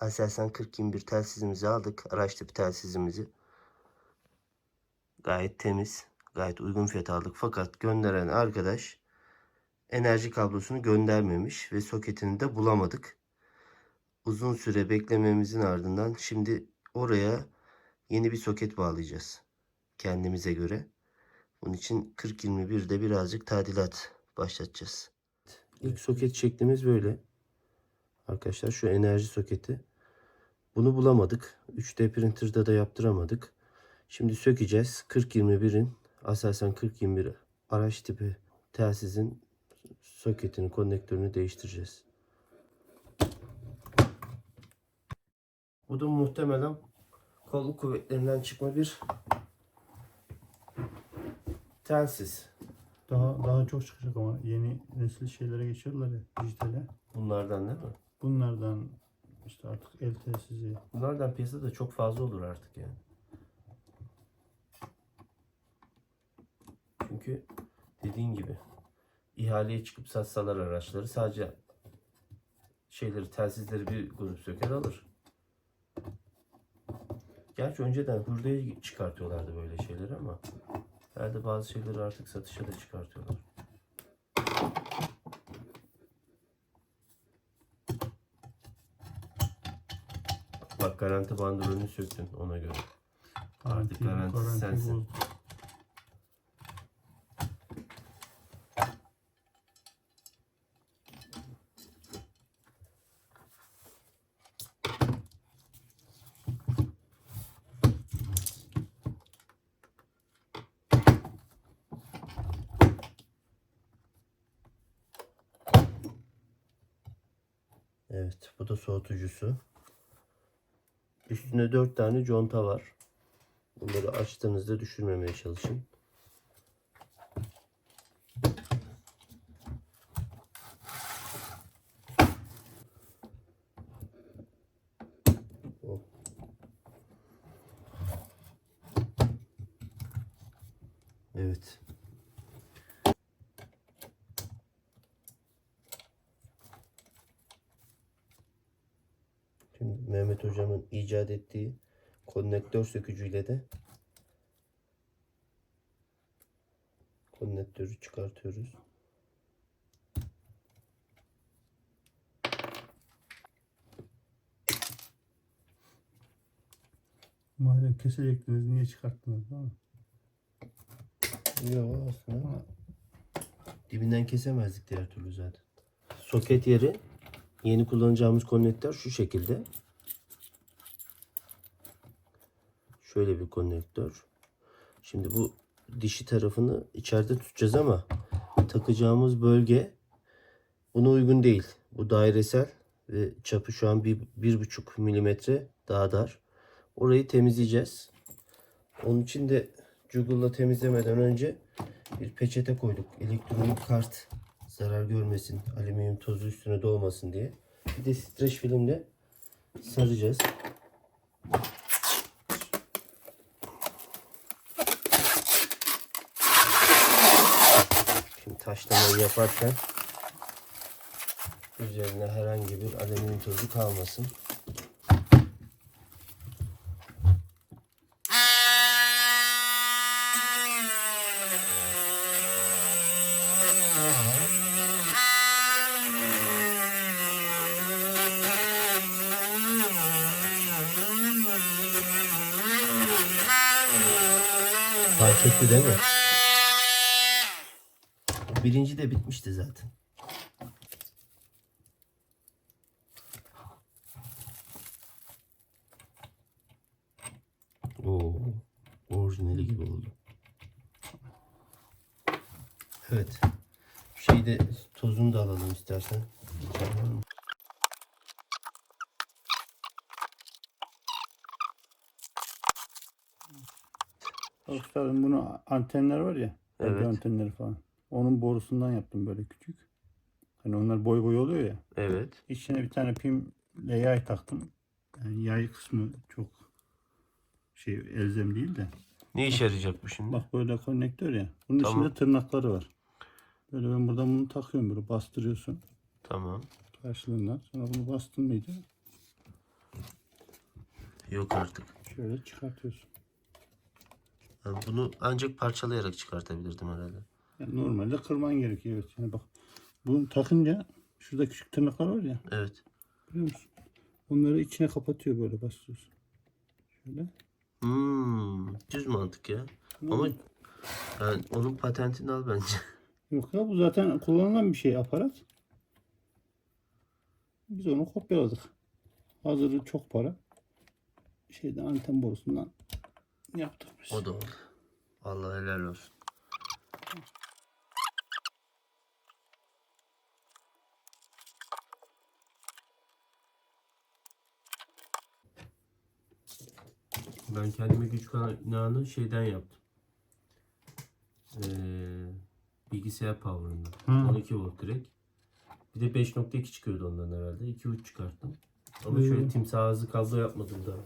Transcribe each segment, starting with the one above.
Aselsan 4021 telsizimizi aldık. Araç tipi telsizimizi. Gayet temiz. Gayet uygun fiyat aldık. Fakat gönderen arkadaş enerji kablosunu göndermemiş ve soketini de bulamadık. Uzun süre beklememizin ardından şimdi oraya yeni bir soket bağlayacağız. Kendimize göre. Bunun için 4021'de birazcık tadilat başlatacağız. İlk soket şeklimiz böyle. Arkadaşlar şu enerji soketi. Bunu bulamadık. 3D printer'da da yaptıramadık. Şimdi sökeceğiz. 4021'in Aselsan 4021 araç tipi telsizin soketini, konnektörünü değiştireceğiz. Bu da muhtemelen kolluk kuvvetlerinden çıkma bir telsiz. Daha daha çok çıkacak ama yeni nesil şeylere geçiyorlar ya dijitale. Bunlardan değil mi? Bunlardan işte artık el telsizi. Bunlardan piyasada çok fazla olur artık yani. Çünkü dediğin gibi ihaleye çıkıp satsalar araçları sadece şeyleri telsizleri bir grup söker alır. Gerçi önceden hurdaya çıkartıyorlardı böyle şeyleri ama herhalde bazı şeyleri artık satışa da çıkartıyorlar. Bak garanti bandrolünü söktün ona göre. Artık garantisi sensin. bozdu. Evet, bu da soğutucusu. Üstünde 4 tane conta var. Bunları açtığınızda düşürmemeye çalışın. Hop. Evet. Şimdi Mehmet hocamın icat ettiği konnektör sökücüyle de konnektörü çıkartıyoruz. Madem kesecektiniz niye çıkarttınız değil mi? Yok aslında dibinden kesemezdik diğer türlü zaten. Soket yeri yeni kullanacağımız konnektör şu şekilde. Şöyle bir konnektör. Şimdi bu dişi tarafını içeride tutacağız ama takacağımız bölge buna uygun değil. Bu dairesel ve çapı şu an bir, bir buçuk milimetre daha dar. Orayı temizleyeceğiz. Onun için de Juggle'la temizlemeden önce bir peçete koyduk. Elektronik kart zarar görmesin, alüminyum tozu üstüne dolmasın diye. Bir de streç filmle saracağız. Şimdi taşlamayı yaparken üzerine herhangi bir alüminyum tozu kalmasın. Fark etti değil mi? Birinci de bitmişti zaten. Oo, orijinali gibi oldu. Evet. Şeyde tozunu da alalım istersen. Üstadım bunu antenler var ya. Evet. antenleri falan. Onun borusundan yaptım böyle küçük. Hani onlar boy boy oluyor ya. Evet. İçine bir tane pimle yay taktım. Yani yay kısmı çok şey elzem değil de. Ne işe yarayacak bu şimdi? Bak böyle konnektör ya. Bunun Tamam. içinde tırnakları var. Böyle ben buradan bunu takıyorum böyle bastırıyorsun Tamam. karşılığından. Sonra bunu bastın mıydı? Yok artık. Şöyle çıkartıyorsun. Ben bunu ancak parçalayarak çıkartabilirdim herhalde. Yani normalde kırman gerekiyor. Evet. Yani bak bunu takınca şurada küçük tırnaklar var ya Evet. biliyor musun? Onları içine kapatıyor böyle bastırıyorsun. Şöyle. Hmm, düz mantık ya. Ama yani onun patentini al bence. Yok ya bu zaten kullanılan bir şey aparat. Biz onu kopyaladık. Hazırı çok para. Şeyden anten borusundan yaptık biz. O da oldu. Vallahi helal olsun. Ben kendime güç kaynağını şeyden yaptım. Ee, bilgisayar power'ından. Hı. 12 volt direkt. Bir de 5.2 çıkıyordu ondan herhalde. 2.3 çıkarttım. Ama Ee, şöyle timsah ağzı kablo yapmadım daha.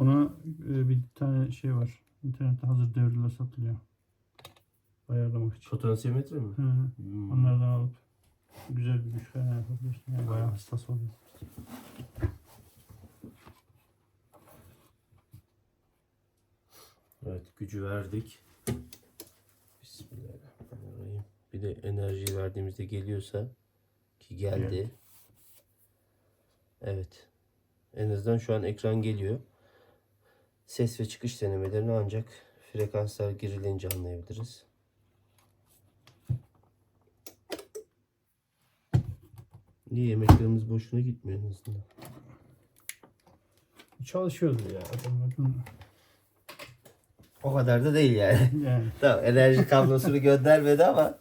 Ona e, bir tane şey var. İnternette hazır devreler satılıyor. Ayarlamak için. Potansiyometre mi? Hı. Hmm. Onlardan alıp güzel bir güç kaynağı yapabilirsin. Yani bayağı hassas oluyor. Evet gücü verdik. Bismillahirrahmanirrahim. Bir de enerji verdiğimizde geliyorsa ki geldi. Evet. En azından şu an ekran geliyor. Ses ve çıkış denemelerini ancak frekanslar girilince anlayabiliriz. Niye yemeklerimiz boşuna gitmiyor en azından. Çalışıyordu ya. adamlar. O kadar da değil yani. Yani Tamam enerji kablosunu göndermedi ama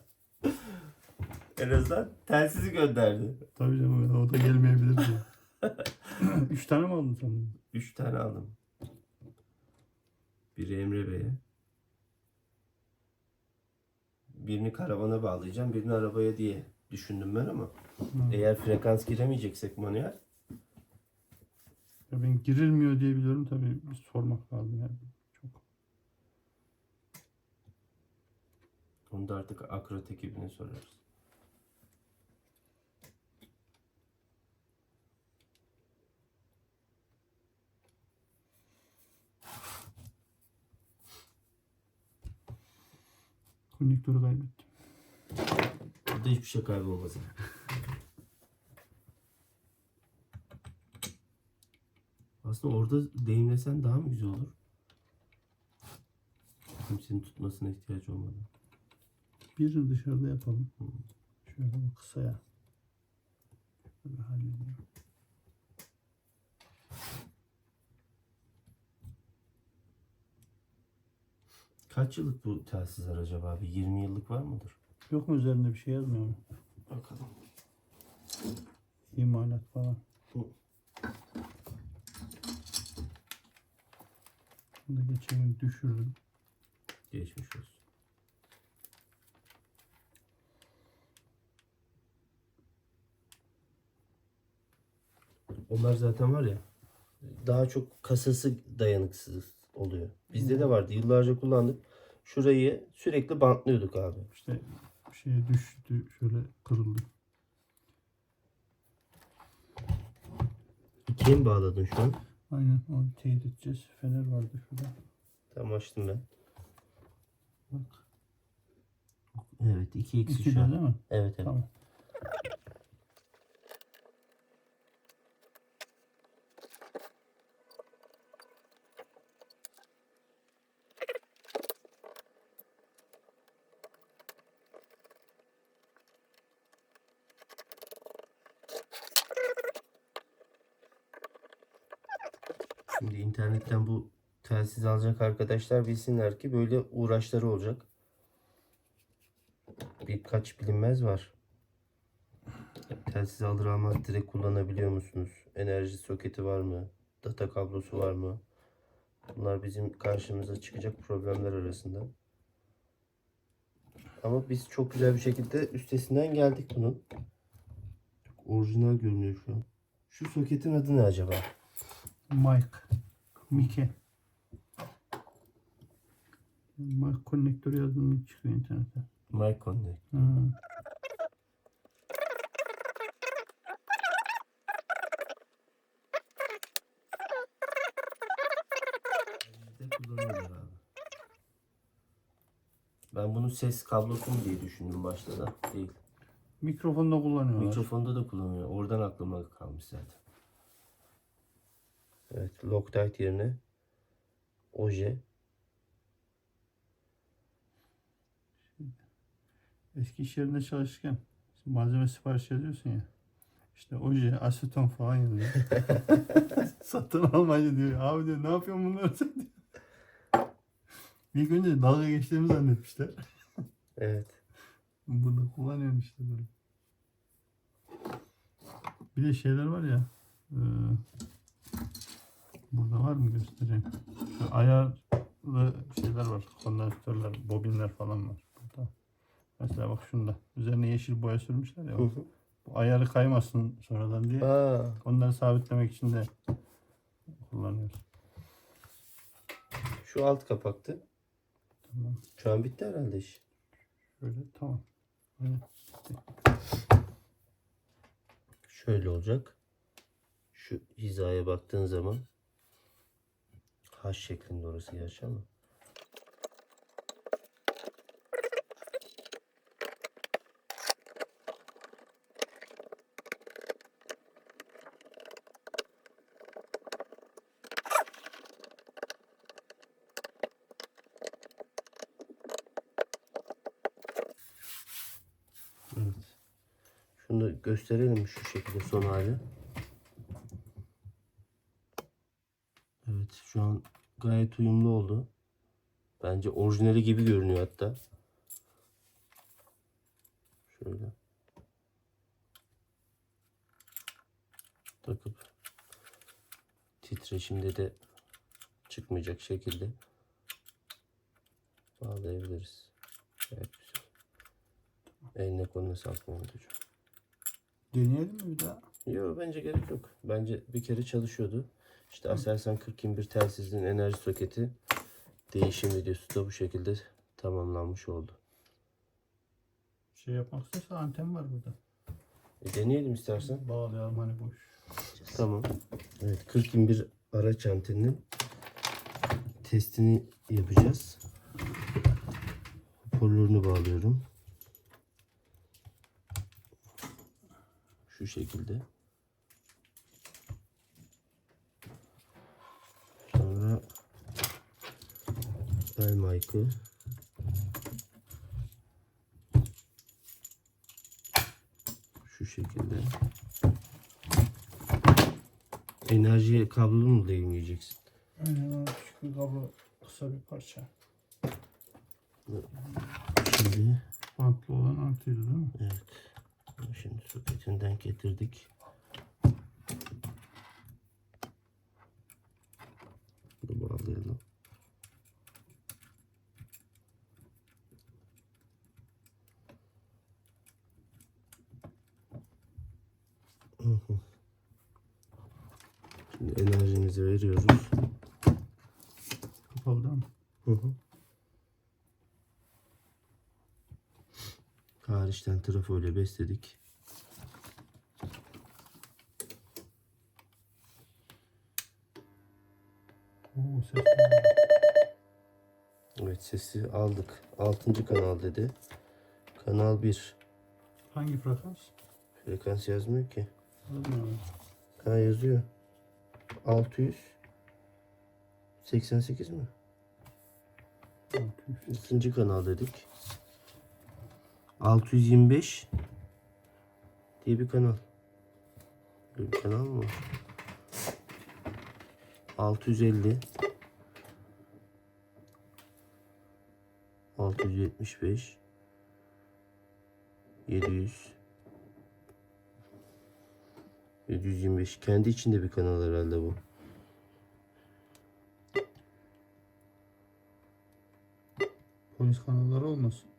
en azından telsizi gönderdi. tabii canım o da gelmeyebilir diye. Üç tane mi aldın sen? Üç tane aldım. Biri Emre Bey'e. Birini karavana bağlayacağım, birini arabaya diye düşündüm ben ama eğer frekans giremeyeceksek manuel Ya ben girilmiyor diye biliyorum tabii bir sormak lazım yani. Onu da artık Akrat ekibine sorarız. Konnektörü kaybettim. Burada hiçbir şey kaybolmasın. Aslında orada deyimlesen daha mı güzel olur? Kimsenin tutmasına ihtiyaç olmadan. Birini dışarıda yapalım. Şöyle bu kısaya. Şöyle halledeyim. Kaç yıllık bu telsizler acaba abi? 20 yıllık var mıdır? Yok mu üzerinde bir şey yazmıyor mu? Bakalım. İmalat falan. Bu. Bunu da geçen gün düşürdüm. Geçmiş olsun. Onlar zaten var ya daha çok kasası dayanıksız oluyor. Bizde de vardı. Yıllarca kullandık. Şurayı sürekli bantlıyorduk abi. İşte bir şeye düştü. Şöyle kırıldı. İkiye mi bağladın şu an? Aynen onu teyit edeceğiz. Fener vardı şurada. Tamam açtım ben. Bak. Evet 2 eksi şu an. değil mi? Evet evet. Tamam. Şimdi internetten bu telsiz alacak arkadaşlar bilsinler ki böyle uğraşları olacak. Birkaç bilinmez var. Telsiz alır almaz direkt kullanabiliyor musunuz? Enerji soketi var mı? Data kablosu var mı? Bunlar bizim karşımıza çıkacak problemler arasında. Ama biz çok güzel bir şekilde üstesinden geldik bunun. Çok orijinal görünüyor şu an. Şu soketin adı ne acaba? Mike. Mike. Mike konnektör yazdım çıkıyor internete. Mike connect. Ha. Ben bunun ses kablosu mu diye düşündüm başta da. Değil. Mikrofonda kullanıyorlar. Mikrofonda da kullanıyor. Oradan aklıma kalmış zaten. Evet. Loctite yerine oje. Eski iş yerinde çalışırken malzeme sipariş ediyorsun ya. İşte oje, aseton falan yazıyor. Satın almayı diyor. Abi diyor ne yapıyorsun bunları sen diyor. İlk önce dalga geçtiğimi zannetmişler. Evet. Burada kullanıyorum işte böyle. Bir de şeyler var ya. e, burada var mı göstereyim. Şu ayarlı şeyler var. Kondansatörler, bobinler falan var. Burada. Mesela bak şunda. Üzerine yeşil boya sürmüşler ya. Bu ayarı kaymasın sonradan diye. Aa, Onları sabitlemek için de kullanıyoruz. şu alt kapaktı. Tamam. Şu an bitti herhalde iş. Şöyle tamam. Böyle. Şöyle olacak. Şu hizaya baktığın zaman H şeklinde orası gerçi ama. Şunu da gösterelim şu şekilde son hali. Evet şu an gayet uyumlu oldu. Bence orijinali gibi görünüyor hatta. Şöyle. Takıp titreşimde de çıkmayacak şekilde bağlayabiliriz. Gayet güzel. Eline koluna sağlık Mehmet Hocam. Deneyelim mi bir daha? Yok bence gerek yok. Bence bir kere çalışıyordu. İşte Aselsan 4021 telsizin enerji soketi değişim videosu da bu şekilde tamamlanmış oldu. Şey yapmak istersen anten var burada. E, deneyelim istersen. Bağlayalım hani boş. Tamam. Evet 4021 araç anteninin testini yapacağız. Hoparlörünü bağlıyorum. Şu şekilde. Sonra mic'ı şu şekilde. Enerji kablonu mu değmeyeceksin? Aynen abi bir kablo kısa bir parça. Şimdi Bantlı olan antıydı değil mi? evet. Şimdi soketinden getirdik. Bunu bağlayalım. Hı hı. Şimdi enerjimizi veriyoruz. Kapalı değil mi? Hı hı. Hariçten trafo ile besledik. Oo ses. Evet sesi aldık. 6. kanal dedi. Kanal 1. Hangi frekans? Frekans yazmıyor ki. Abi. Ha yazıyor. 600 88 mi? 600. İkinci kanal dedik. 625 diye bir kanal. Bir kanal mı var? 650 675 700 725 kendi içinde bir kanal herhalde bu. Polis kanalları olmasın.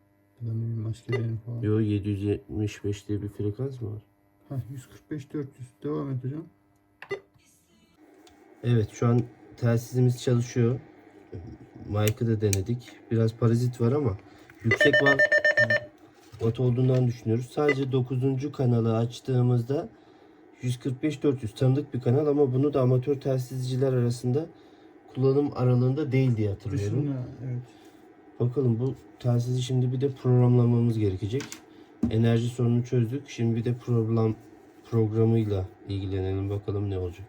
Ya da ne bileyim askeriyenin falan. Yo 775 diye bir frekans mı var? Ha 145 400. Devam et hocam. Evet şu an telsizimiz çalışıyor. Mike'ı da denedik. Biraz parazit var ama yüksek var watt olduğundan düşünüyoruz. Sadece 9. kanalı açtığımızda 145-400 tanıdık bir kanal ama bunu da amatör telsizciler arasında kullanım aralığında değil diye hatırlıyorum. Dışında evet. Bakalım bu telsizi şimdi bir de programlamamız gerekecek. Enerji sorununu çözdük. Şimdi bir de program programıyla ilgilenelim bakalım ne olacak.